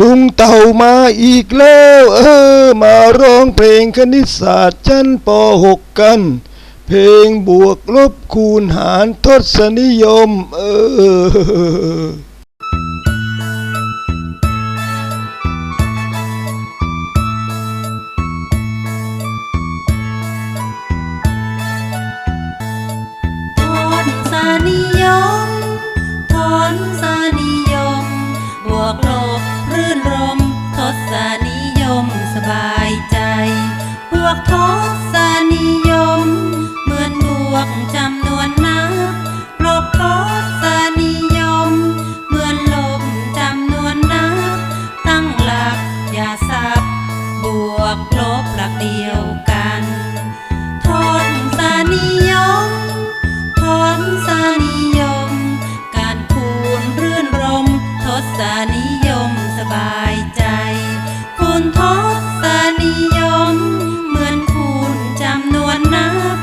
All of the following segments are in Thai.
ลุงเต่ามาอีกแล้ว เออ มาร้องเพลงคณิตศาสตร์ชั้นป .6 กัน เพลงบวกลบคูณหารทศนิยม เออทอนสานิยมทนสนิยมบวกลบ รื่นรมทศนิยมสบายใจบวกทศนิยม เหมือนบวกจำนวนนับลบทศนิยม เหมือนลบจำนวนนับตั้งหลักอย่าสับบวกลบหลักเดียวกันทอนสานิยมทอนสานิยม การคูณรื่นรมทศนิยม สบายใจคูณทศนิยม เหมือนคูณจำนวนนับ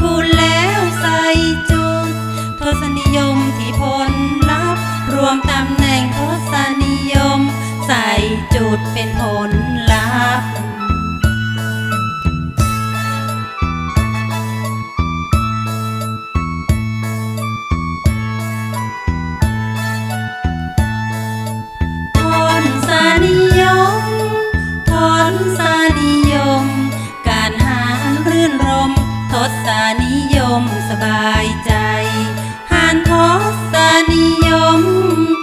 คูณแล้วใส่จุด ทศนิยมที่ผลลัพธ์รวมตำแหน่งทศนิยม ใส่จุดเป็นผล มสบายใจหารทศนิยม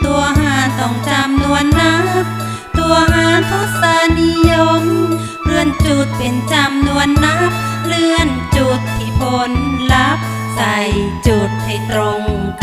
ตัวหานต้องจำนวนนับ ตัวหานทศนิยม เลื่อนจุดเป็นจำนวนนับ เลื่อนจุดที่ผลลัพธ์ใส่จุดให้ตรงกัน